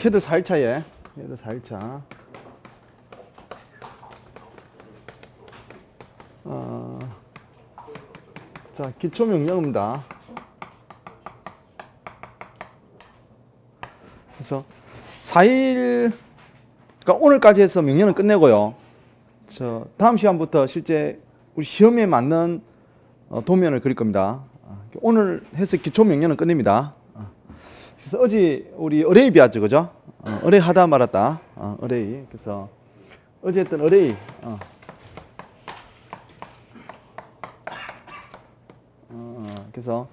캐드 4일차에 캐드 4일차 어, 자 기초 명령입니다. 그래서 4일 그러니까 오늘까지 해서 명령은 끝내고요. 저 다음 시간부터 실제 우리 시험에 맞는 어, 도면을 그릴 겁니다. 아, 오늘 해서 기초 명령은 끝냅니다. 아, 그래서 어제 우리 어레이 배웠죠, 그죠? 어, 어레이 하다 말았다. 어, 어레이. 그래서 어제 했던 어레이. 어. 어, 그래서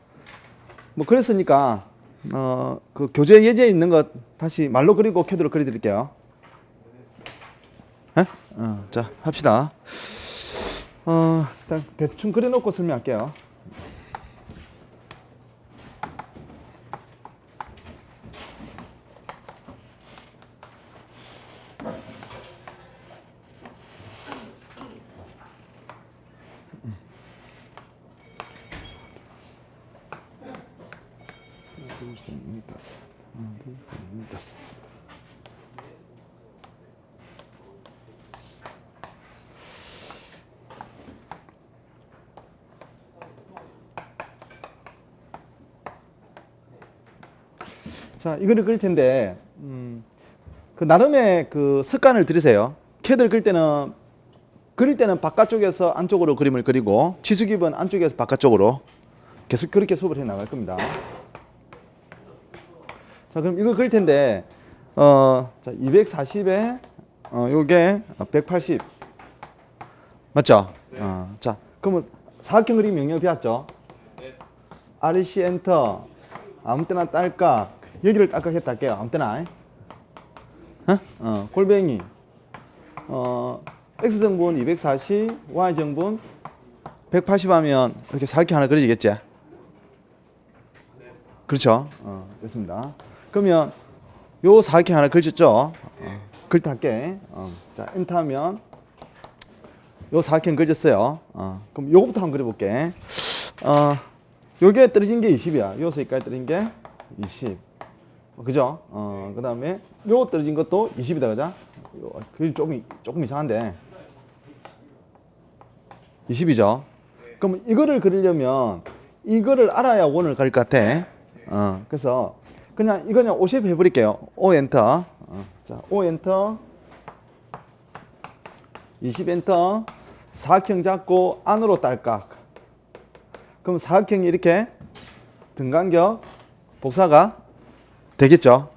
뭐 그랬으니까 어, 그 교재 예제에 있는 것 다시 말로 그리고 캐드로 그려드릴게요. 에? 어, 자 합시다. 어, 일단 대충 그려놓고 설명할게요. 자, 이거를 그릴 텐데, 음, 그 나름의 그 습관을 들이세요. 캐드를 그릴 때는 그릴 때는 바깥쪽에서 안쪽으로 그림을 그리고 지수기본 안쪽에서 바깥쪽으로 계속 그렇게 수업을 해 나갈 겁니다. 자, 그럼 이거 그릴 텐데, 어, 자, 240에, 어, 요게 180. 맞죠? 어, 자, 그러면 사각형 그림 명령 배웠죠? RC 엔터. 아무 때나 딸깍. 여기를 딸깍 했다 할게요. 아무 때나. 어? 어, 골뱅이. 어, X정분 240, Y정분 180 하면 이렇게 사각형 하나 그려지겠지? 그렇죠. 어, 됐습니다. 그러면 요 사각형 하나 그려졌죠? 어, 할게. 어, 자, 엔터 하면 요 사각형 그려졌어요. 어, 그럼 요거부터 한번 그려볼게. 어, 요게 떨어진 게 20이야. 요 여기까지 떨어진 게 20. 어, 그죠? 어, 그 다음에 요 떨어진 것도 20이다. 그죠? 요, 그게 조금, 조금 이상한데. 20이죠? 그럼 이거를 그리려면 이거를 알아야 원을 그릴 것 같아. 어, 그래서 그냥 이거 그냥 50 해버릴게요. O 엔터. 어, 자, O 엔터. 20 엔터. 사각형 잡고 안으로 딸깍. 그럼 사각형이 이렇게 등간격 복사가 되겠죠.